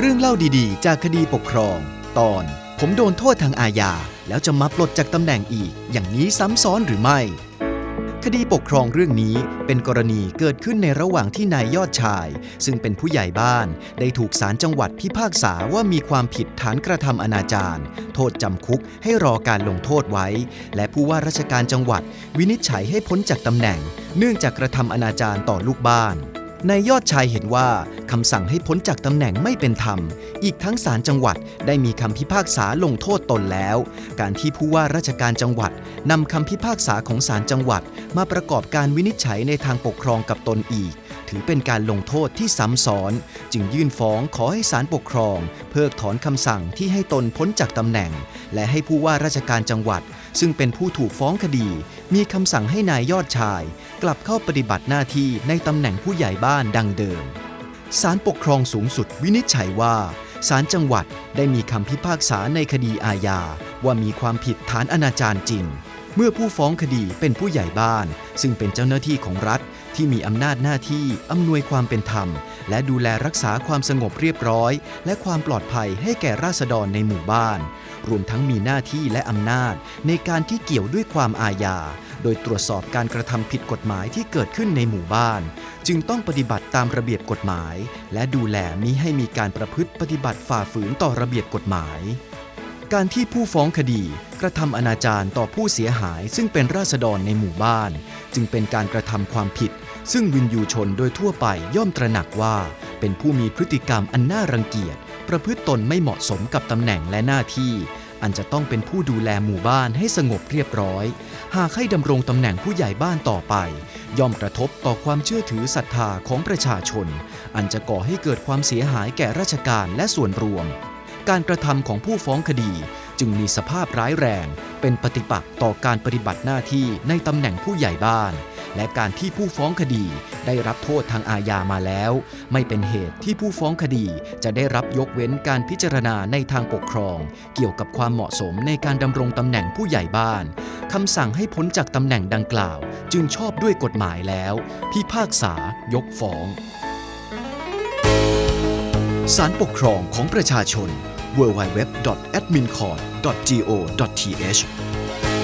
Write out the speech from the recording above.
เรื่องเล่าดีๆ จากคดีปกครอง ตอน ผมโดนโทษทางอาญา แล้วจะมาปลดจากตำแหน่งอีก อย่างนี้ซ้ำซ้อนหรือไม่ คดีปกครองเรื่องนี้เป็นกรณีเกิดขึ้นในระหว่างที่นายยอดชาย ซึ่งเป็นผู้ใหญ่บ้าน ได้ถูกศาลจังหวัดพิพากษาว่ามีความผิดฐานกระทำอนาจารโทษจำคุกให้รอการลงโทษไว้ และผู้ว่าราชการจังหวัด วินิจฉัยให้พ้นจากตำแหน่ง เนื่องจากกระทำอนาจารต่อลูกบ้าน นายยอดชายเห็นว่าคำสั่งให้พ้นจากตำแหน่งไม่เป็นธรรม อีกทั้งศาลจังหวัดได้มีคำพิพากษาลงโทษตนแล้ว การที่ผู้ว่าราชการจังหวัดนำคำพิพากษาของศาลจังหวัด มาประกอบการวินิจฉัยในทางปกครองกับตนอีก ถือเป็นการลงโทษที่ซ้ำซ้อน จึงยื่นฟ้องขอให้ศาลปกครอง เพิกถอนคำสั่งที่ให้ตนพ้นจากตำแหน่ง และให้ผู้ว่าราชการจังหวัด ซึ่งเป็นผู้ถูกฟ้องคดี มีคำสั่งให้นายยอดชาย กลับเข้าปฏิบัติหน้าที่ในตำแหน่งผู้ใหญ่บ้านดังเดิมศาลปกครองสูงสุดวินิจฉัยว่าศาลจังหวัดได้มีคำพิพากษาในคดีอาญาว่ามีความผิดฐานอนาจารจริง เมื่อผู้ฟ้องคดีเป็นผู้ใหญ่บ้าน ซึ่งเป็นเจ้าหน้าที่ของรัฐที่มีอำนาจหน้าที่อำนวยความเป็นธรรม และดูแลรักษาความสงบเรียบร้อย และความปลอดภัยให้แก่ราษฎรในหมู่บ้าน รวมทั้งมีหน้าที่และอำนาจ ในการที่เกี่ยวด้วยความอาญา โดยตรวจสอบการกระทำผิดกฎหมายที่เกิดขึ้นในหมู่บ้าน จึงต้องปฏิบัติตามระเบียบกฎหมาย และดูแลมิให้มีการประพฤติปฏิบัติฝ่าฝืนต่อระเบียบกฎหมาย การที่ผู้ฟ้องคดี กระทำอนาจารต่อผู้เสียหายซึ่งเป็นราษฎรในหมู่บ้าน จึงเป็นการกระทำความผิด ซึ่งวินยูชนโดยทั่วไปย่อมตระหนักว่า เป็นผู้มีพฤติกรรมอันน่ารังเกียจ ประพฤติตนไม่เหมาะสมกับตำแหน่งและหน้าที่ อันจะต้องเป็นผู้ดูแลหมู่บ้านให้สงบเรียบร้อย หากให้ดำรงตำแหน่งผู้ใหญ่บ้านต่อไป ย่อมกระทบต่อความเชื่อถือศรัทธาของประชาชน อันจะก่อให้เกิดความเสียหายแก่ราชการและส่วนรวมการกระทำของผู้ฟ้องคดี จึงมีสภาพร้ายแรง เป็นปฏิปักษ์ต่อการปฏิบัติหน้าที่ในตำแหน่งผู้ใหญ่บ้าน และการที่ผู้ฟ้องคดีได้รับโทษทางอาญามาแล้ว ไม่เป็นเหตุที่ผู้ฟ้องคดีจะได้รับยกเว้นการพิจารณาในทางปกครอง เกี่ยวกับความเหมาะสมในการดำรงตำแหน่งผู้ใหญ่บ้านคำสั่งให้พ้นจากตำแหน่งดังกล่าว จึงชอบด้วยกฎหมายแล้วพิพากษายกฟ้องศาลปกครองของประชาชน www.admincall.go.th